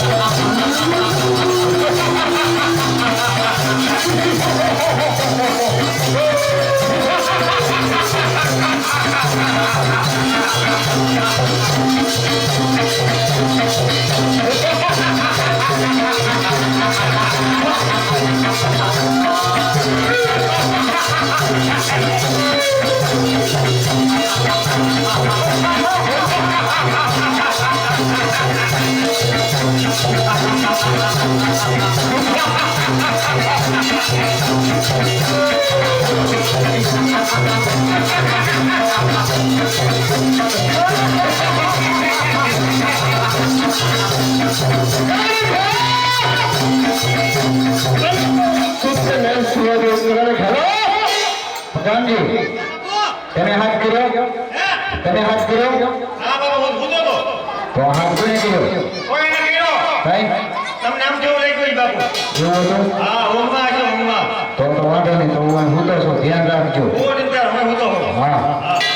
何? પ્રધાનજી તમે હાથ કર્યો? તમે હાથ કર્યો? તો તો હાથ કોને કર્યો? કઈ તમને આમ કેવું લાગ્યું બાપુ? એવું હતું? હા ઊંઘમાં આવ્યો ઊંઘમાં તો તો વાંધો નહીં તો હું હું તો છું ધ્યાન રાખજો. હું હું તો હું.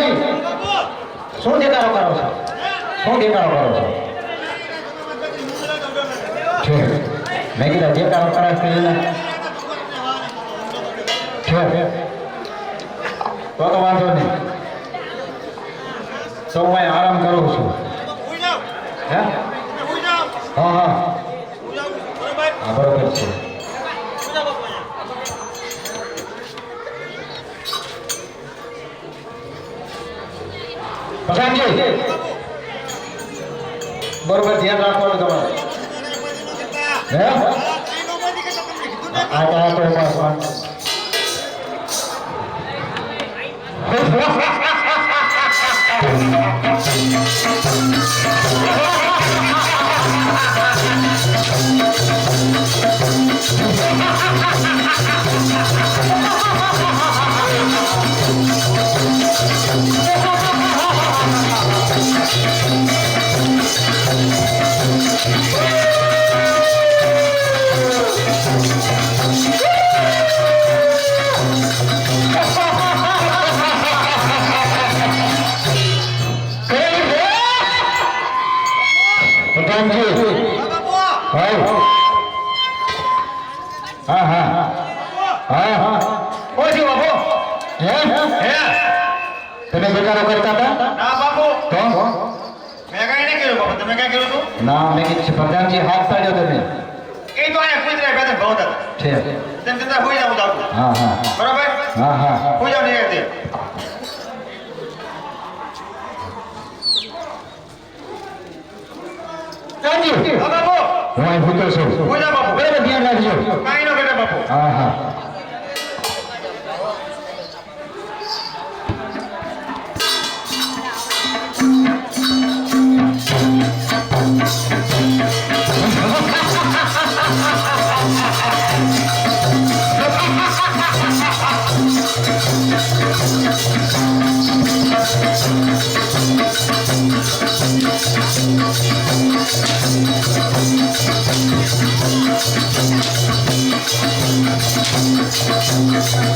હા શું દેખાડો કરો છો? શું દેખાડો કરો છો? મેં કીધા દેખાડો કરે છે છે. વાંધો નહીં. તો આરામ કરું છું. હા હા. હા, બરોબર છે. પ્રધાનજી બરોબર ધ્યાન રાખવાનું તમારે. હે? આ તો આ પ્રધાનજી ભાઈ હા હા હા હા ઓછી બાપુ હે હે તમે બેકારો કરતા હતા ના બાપુ તમે કાંઈ કર્યું હતું ના મેં કીધું પ્રધાનજી હાથ પાડ્યો તમે એ તો અહીંયા કૂતરા બેઠા ભાવતા હતા છે તેમ છતાં હોઈ જાઉં હા હા બરાબર હા હા હોઈ જાઉં નહીં તે પ્રધાનજી બાપુ હું અહીં ભૂતો છું. પૂજા બાપુ. બરાબર ધ્યાન રાખજો. કાંઈ નો બેટા બાપુ. હા હા અત્યારે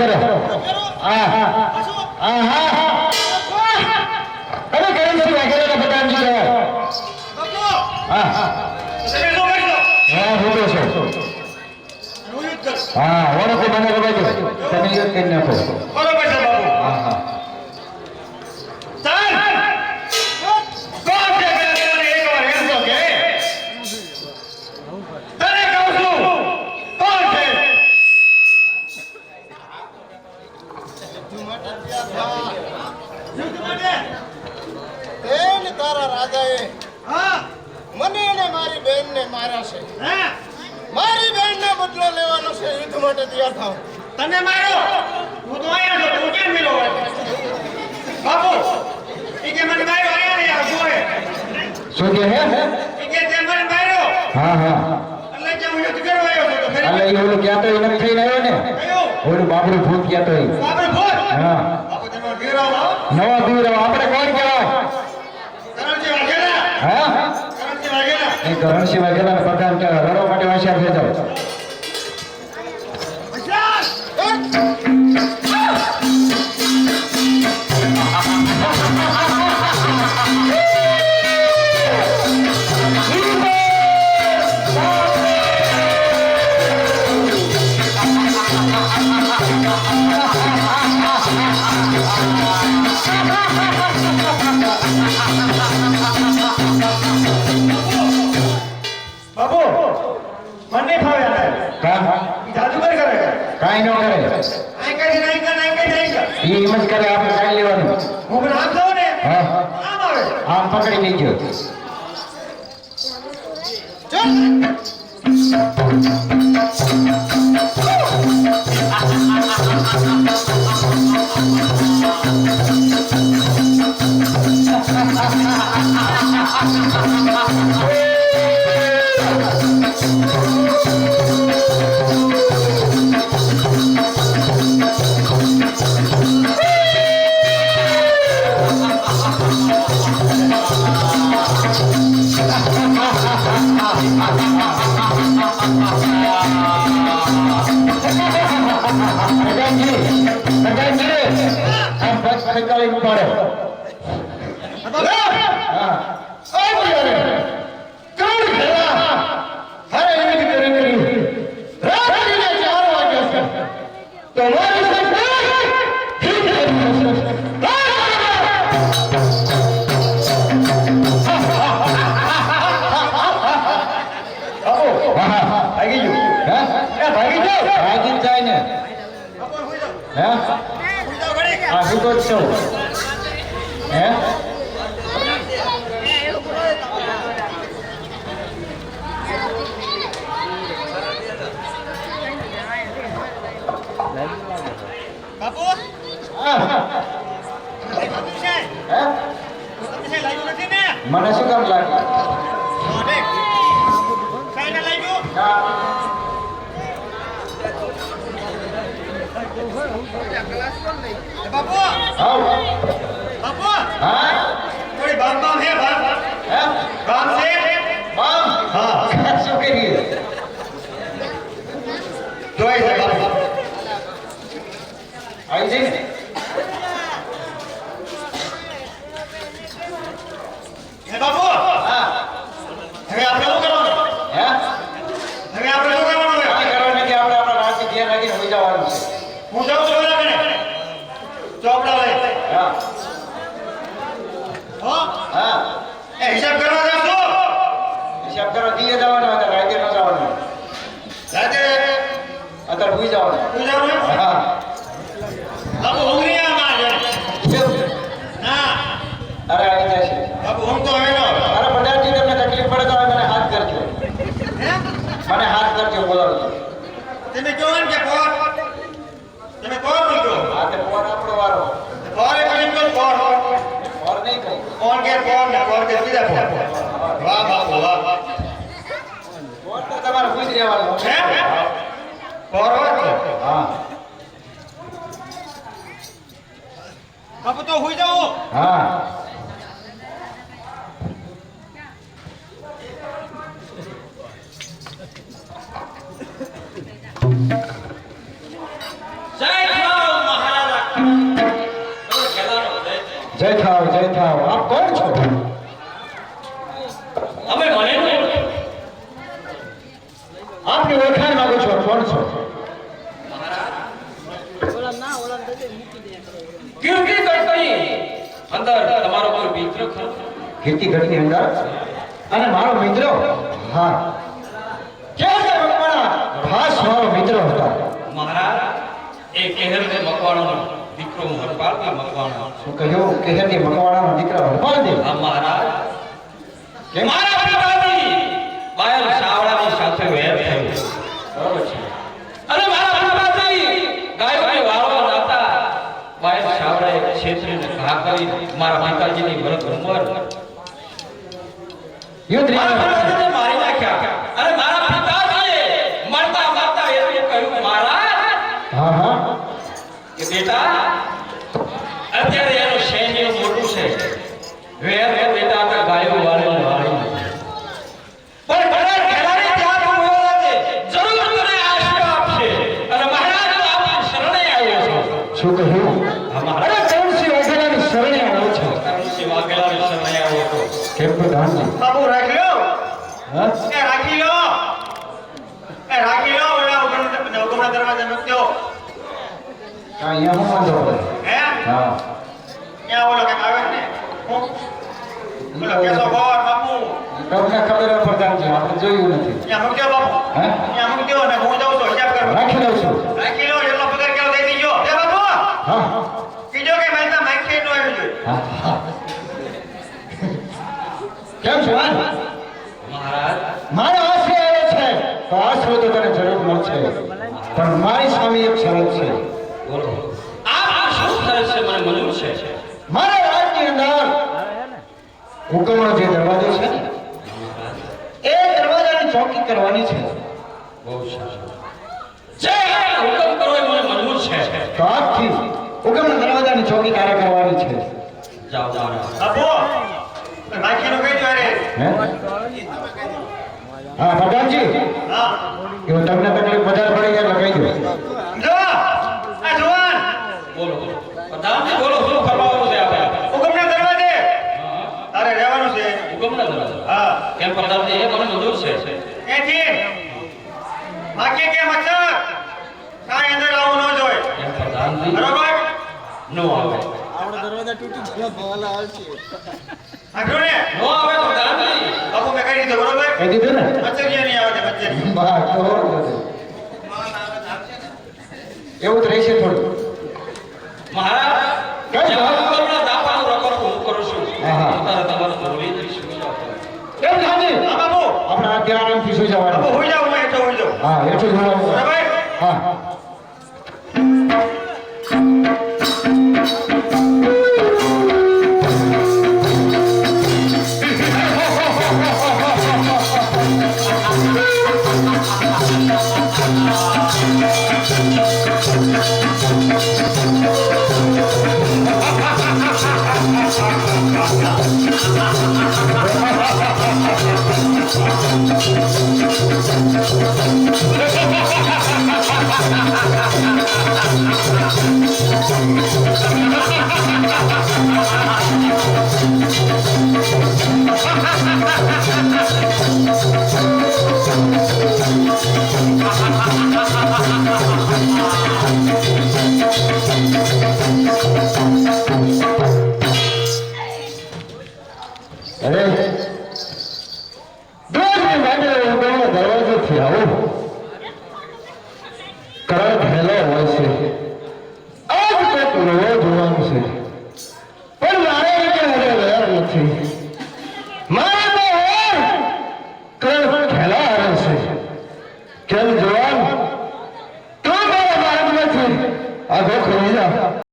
કરે. હા. હા હા અરે પ્રધાનજી છે હા. હા હા હું તો હા ઓળખો મને રવાજો તમે કરી નાખો બરોબર છે બાપુ હા હા ચાલ કોણ છે કે તને એકવાર એમ તો કે તને કહું છું કોણ છે યુદ્ધ માટે બેન તારા રાજાએ હા મને અને મારી બેનને માર્યા છે હા મારી બેનને બદલો માટે તૈયાર થાવ તને માર્યો હું તો આયા છો તું કેમ મિલો બાપુ ઈ કે મને માર્યો આયા નહીં આ જોએ શું કે હે? ઈ કે તે મને માર્યો હા હા. એટલે કે હું યુદ્ધ કરવા આવ્યો તો ફરી એટલે એ ઓલું ક્યાં તો એને થઈને આવ્યો ને? ઓલું બાબરું ભૂત ક્યાં તો ઈ. આપણે ભૂત? હા. બાપુ તમે ઘેરાવો નવા દૂર આપણે કોણ કહેવાય? કરણજી વાઘેલા. હા? કરણજી વાઘેલા. એ કરણજી વાઘેલા ને પ્રધાન કહેવાય. લડવા માટે હોશિયાર થઈ જાવ આ કામ? ઈ જાદુગર કરે કાંઈ ન કરે. આઈ કરે નહીં કરે નહીં કરે નહીં કરે. એ એમ જ કરે આપણે કાંઈ લેવાનું. હું પણ આમ જાઉં ને? હા. આમ આવે. આમ પકડી નહીં ગયો આ હું તો જ છું હે બાપુ હા લાગ્યું છે હે તમને લાગ્યું નથી ને મને શું કામ લાગ્યું બાપુ બાપુ હા થોડી બામ બામ હે હે બામ છે બામ હા શું કરીએ જોઈ છે બાપુ આવી જઈ ને હે બાપુ હા હવે આપણે શું કરવાનું હે હવે આપણે શું કરવાનું આ હવે કરવાને કે આપણે આપણા રાતે ઘેર રાખીને હોઈ જવાનું છે હું જાઉં છું ઓલા કને ચોપડા લઈ હા હો હા એ હિસાબ કરવા જાવ છો હિસાબ કરો દીએ જવાનું હતા રાતે ન જવાનું રાતે અત્યારે હોઈ જવાનું તું જાવ હા બાપુ ઊંઘ નહીં આવે મારે કેમ? ના અરે આવી જશે બાપુ ઊંઘ તો હવે ન આવે અરે પ્રધાનજી તમને તકલીફ પડે તો હવે મને હાથ કરજો હે મને હાથ કરજો બોલાવજો તમે કહો ને કે પોર તમે પોર બોલજો હા તે ફોન આપણો વારો પોરે પણ કહો પોર ફોન. નહીં કહું. કોણ કે પોર ને પોર કે બીજા પોર વાહ વાહ વાહ ફોન તો તમારે હોઈ જ છે. તો. હા. બાપુ તો હોઈ જાઓ. હા. ખેતી ઘરની અંદર. અને મારો મિત્ર હા. કેમ કે મકવાણા? ખાસ મારો મિત્ર હતા. મહારાજ એ કહેર ને દીકરો હરપાલ કે મકવાણો. શું કહ્યું? કે હે મકવાણાનો દીકરો હરપાલદેવ આ મહારાજ. કેમ? મારા પિતાજી બાયલ સાવડાની સાથે વેર થયો. બરોબર છે. અને મારા પિતાજી ગાયોને વાળવા બાયલ સાવડાએ ક્ષેત્રીને ઘા કરી મારા પિતાજીની ઉંમર યુદ્ધ મારા નાખ્યા. અને મારા પિતાજીએ મરતા મરતા એવું કહ્યું મહારાજ હા હા. કે બેટા અત્યારે એનું સૈન્ય મોટું છે. વેર ઉગમના દરવાજા મૂકજો અહીંયા હું વાંધો હે? હા. ત્યાં ઓલો કે આવે ને? હું? બોલો કેસો ગોર બાપુ. તમને ખબર પડતા આપણે જોયું નથી. ત્યાં મૂક્યો બાપુ. હે? ત્યાં મૂક્યો અને હું જાઉં છું હિસાબ કરવા રાખી દઉં છું રાખી લો એટલો પગાર કેવો દઈ દીજો એ બાપુ હા કીજો કે મારી તો માખી નો આવી જોઈએ હા હા કેમ છો હા? મહારાજ મારો આશરે આવ્યો છે તો આશરો તો તને જરૂર મળશે પણ મારી સામે એક શરત છે. બોલો. આ શું કરે છે? મને મંજૂર છે. મારા રાજની અંદર હુકમનો જે દરવાજો છે એ દરવાજાની ચોકી કરવાની છે. બહુ સારું. જે હુકમ કરો એ મને મંજૂર છે. તો આજથી હુકમના દરવાજાની ચોકી કાર્ય કરવાની છે. જાઓ હા? પ્રધાનજી હા. એવું તમને તકલીફ વધારે પડી જાય એટલે કહી દો જો આ જુવાન બોલો બોલો પ્રધાનજી બોલો શું ફરમાવવાનું છે આપણે હુકમના દરવાજે તારે રહેવાનું છે હુકમના દરવાજા હા કેમ પ્રધાનજી એ મને મંજૂર છે એથી બાકી કે મચ્છર કાંઈ અંદર આવું ન જોઈએ બરોબર નો આવે. આવશે. ને નો આવે પ્રધાનજી બાપુ મેં કહી દીધું બરોબર? કહી દીધું ને? મચ્છરિયા નહીં આવે છે મચ્છરિયા બહાર તો એવું જ રહેશે થોડું. મહારાજ કઈ વાત? હુકમના દાપાનું રકમ હું કરું છું. હા, હા. ત્યારે તમારે બોલી જ કેમ સાજી હા બાપુ. આપણે આ સુઈ બાપુ જવાનું હોઈ જાઓ હું હેઠો હોઈ જાઉં. હા એટલું જ હા. અરે દરવાજો દરવાજો દરવાજો થી